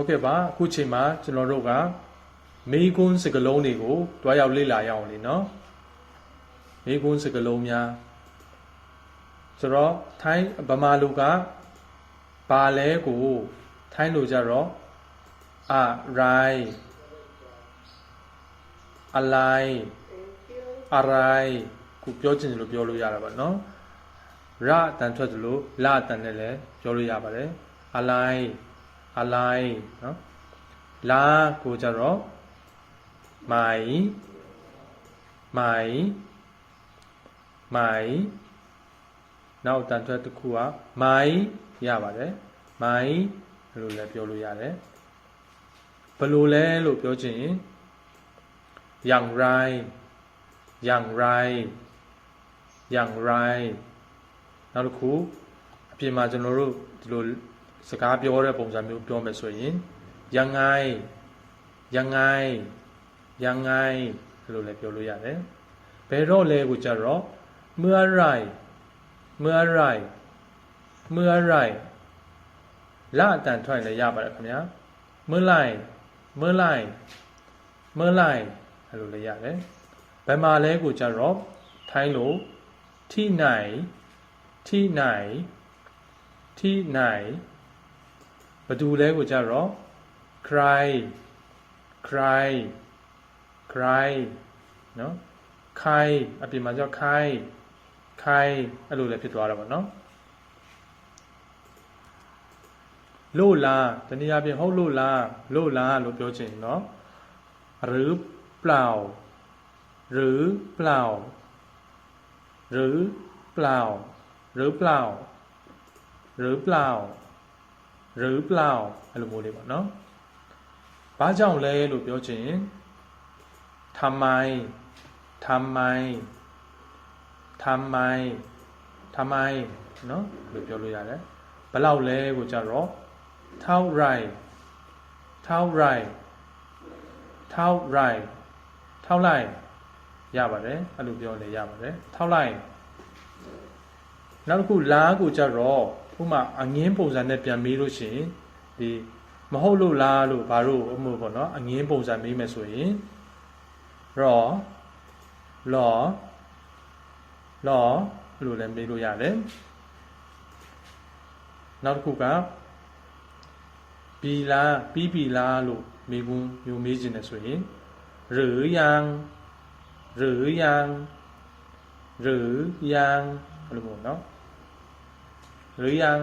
ဟုတ်ကဲ့ပါအခုချိန်မှာကျွန်တော်တို့ကမေကွန်းစကလုံးတွေကိုတွားရောက်လေ့လာရအောင်လေနော်မေကွန်းစကလုံးများဆိုတော့ထိုင်းဗမာလူကဘာလဲကိုထိုင်းလူကြတော့အရိုင်းအလိုက်အရိုင်းကိုပြောချင်တယ်လို့ပြောလို့ရတာပါနော်ရအတန်ထွက်တယ်လို့လအတန်နဲ့လည်းပြောလို့ရပါတယ်အလို က်အလိုက်နော်လာကိုကြတော့မိုင်မိုင်မိုင်နောက်တန်ထွက်တစ်ခုကမိုင်ရပါတယ်မိုင်လို့လည်းပြောလို့ရတယ်ဘယ်လိုလဲလို့ပြောချင်ရင်อย่างไรอย่างไรอย่างไรနောက်တစ်ခုအပြင်မှာကျွန်တော်တို့ဒီလို စကားပြောတဲ့ပုံစံမျိုးပြောမယ်ဆိုရင်ยังไงยังไงยังไงလို့လည်းပြောလို့ရတယ်ဘယ်တော့လဲကိုကြတော့เมื่อไหรเมื่อไหรเมื่อไหรလအတန်ထွက်ရင်လည်းရပါတယ်ခင်ဗျာเมื่อไหรเมื่อไหรเมื่อไหรအဲ့လိုလည်းရတယ်ဘယ်မှာလဲကိုကြတော့ထိုင်းလို့ที่ไหนที่ไหนที่ไหนဘယ် သူလဲကိုကြတော့ ใคร ใคร ใครเนาะใครအပြင်မှာကြောက်ใครใครအဲ့လိုလည်းဖြစ်သွားတာပေါ့เนาะလို့လားတနည်းအားဖြင့်ဟုတ်လို့လားလို့လားလို့ပြောချင်เนาะหรือเปล่า หรือเปล่า หรือเปล่า หรือเปล่า หรือเปล่า ရူပလောင်အဲ့လိုမျိုးလေးပေါ့နော်ဘာကြောင့်လဲလို့ပြောချင်ထမိုင်းထမိုင်းထမိုင်းထမိုင်းနော်လို့ပြောလို့ရတယ်ဘလောက်လဲကိုကြတော့ထောက်ရိုင်းထောက်ရိုင်းထောက်ရိုင်းထောက်လိုက်ရပါတယ်အဲ့လိုပြောလေရပါတယ်ထောက်လိုက်နောက်တစ်ခုလားကိုကြတော့ ဥမာအငင်းပုံစံနဲ့ပြန်မေးလို့ရှိရင်ဒီမဟုတ်လို့လားလို့ဘာလို့အမှုပေါ့နော်အငင်းပုံစံမေးမယ်ဆိုရင် raw law law လို့လည်းမေးလို့ရတယ်နောက်တစ်ခုကပီလာပီပီလာလို့မေးခွန်းမျိုးမေးခြင်းနဲ့ဆိုရင်ရယံရယံရယံဘယ်လိုပေါ့နော် ရီယန်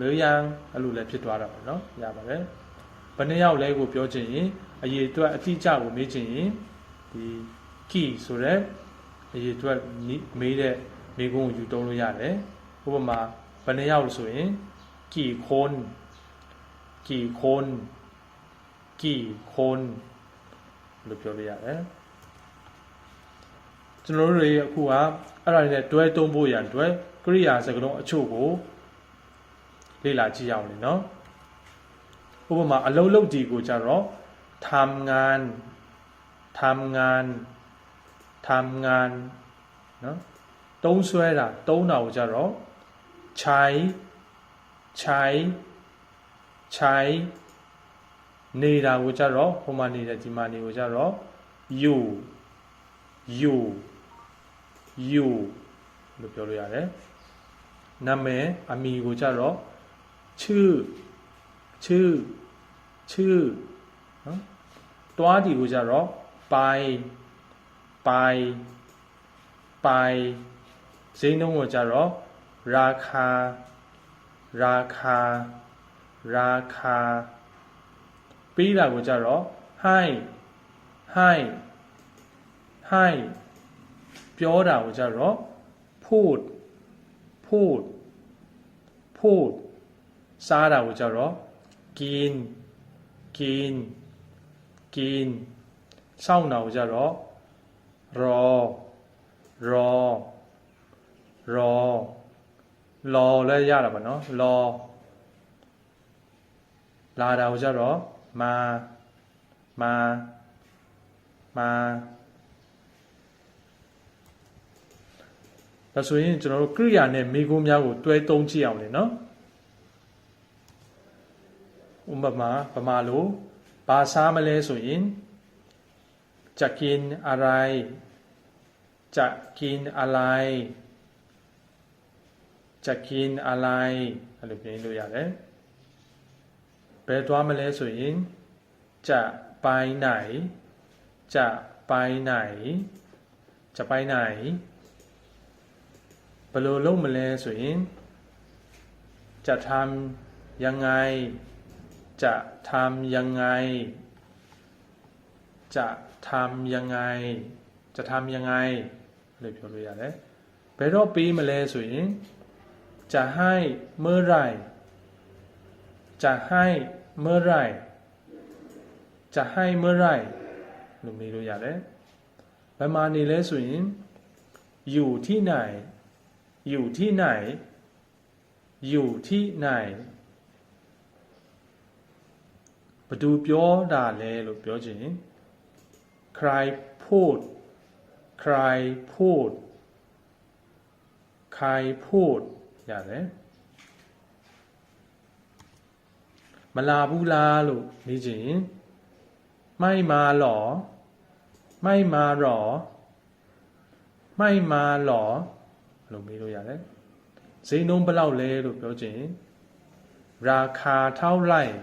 လေယန်အဲ့လိုလည်းဖြစ်သွားတာပေါ့နော်ရပါတယ်ဘယ်နှစ်ယောက်လဲကိုပြောချင်ရင်အရေအတွက်အတိအကျကိုမေးချင်ရင်ဒီ key ဆိုတဲ့အရေအတွက်မေးတဲ့မေးခွန်းကိုယူသုံးလို့ရတယ်ဥပမာဘယ်နှစ်ယောက်ဆိုရင် key ခွန်း key ခွန်း key ခွန်းလို့ပြောလို့ရတယ်ကျွန်တော်တို့တွေအခုကအဲ့ဒါတွေနဲ့တွဲသုံးဖို့ရန်အတွက်ကရိယာစကားလုံးအချို့ကို လေ့လာကြည့်အောင်လေနော်ဥပမာအလုံးလုံးဒီကိုကြတော့ทำงานทำงานทำงานเนาะတုံးဆွဲတာတုံးတာကိုကြတော့ใช้ใช้ใช้နေတာကိုကြတော့ဟိုမှာနေတယ်ဒီမှာနေကိုကြတော့ you you you လို့ပြောလို့ရတယ်နာမည်အမည်ကိုကြတော့ ชื่อชื่อชื่อနော်တွားဒီကိုကြတော့ပိုင်ပိုင်ပိုင်ဈေးနှုန်းကိုကြတော့ราคาราคา ราคาပေးတာကိုကြတော့ ให้ให้ให้ပြောတာကိုကြတော့พูดพูดพูด စားတာကိုကြတော့ gain gain gain စောင့်တာကိုကြတော့ raw raw raw law လည်းရတာပေါ့နော် law လာတာကိုကြတော့မာမာမာဒါဆိုရင်ကျွန်တော်တို့ကရိယာနဲ့မိကုံးများကိုတွဲသုံးကြည့်အောင်လေနော်။ ဥပမာဗမာလိုဘာစားမလဲဆိုရင်จะกินอะไรจะกินอะไรจะกินอะไรအဲ့လိုပြင်လို့ရတယ်ဘယ်သွားမလဲဆိုရင်จะไปไหนจะไปไหนจะไปไหนบယ်လိုလုပ်မလဲဆိုရင်จะทำยังไง จะทำยังไง จะทำยังไง จะทำยังไงလို့ပြောလို့ရတယ်ဘယ်တော့ပေးမလဲဆိုရင်จะให้เมื่อไหร่จะให้เมื่อไหร่จะให้เมื่อไหร่လို့မေးလို့ရတယ်ဘယ်မှာနေလဲဆိုရင်อยู่ที่ไหน อยู่ที่ไหน อยู่ที่ไหน သူပြောတာလဲလို့ပြောခြင်း cry port cry port cry port ရတယ်မလာဘူးလားလို့မေးခြင်းမိုက်မာလော မိုက်မာရောမိုက်မာလောလို့မေးလို့ရတယ်ဈေးနှုန်းဘယ်လောက်လဲလို့ပြောခြင်းရာခာထောက်လိုက်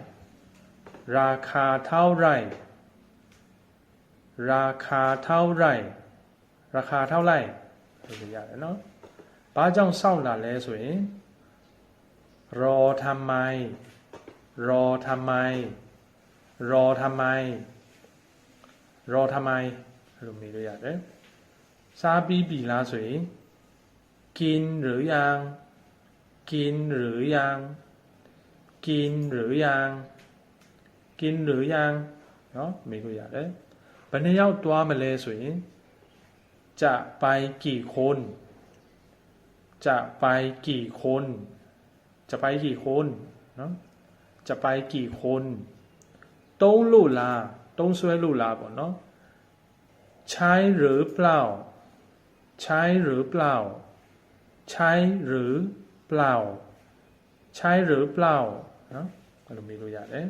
ร่ราคาเท่าไหร่ ราคาเท่าไหร่ ราคาเท่าไหร่လို့ပြောရတယ်เนาะဘာကြောင့်စောင့်လာလဲဆိုရင်รอทำไม รอทำไม รอทำไม รอทำไมလို့မေးလို့ရတယ်စားပြီးပြီလားဆိုရင်กินหรือยัง กินหรือยัง กินหรือยัง กินหรือยังเนาะมีกุยะได้ปัญญาตัวมาเลยสวยจะไปกี่คน จะไปกี่คน จะไปกี่คนเนาะจะไปกี่คนต้องลู่ลาต้องช่วยลู่ลาบ่เนาะใช้หรือเปล่า ใช้หรือเปล่า ใช้หรือเปล่า ใช้หรือเปล่าเนาะเรามีตัวอย่างเลย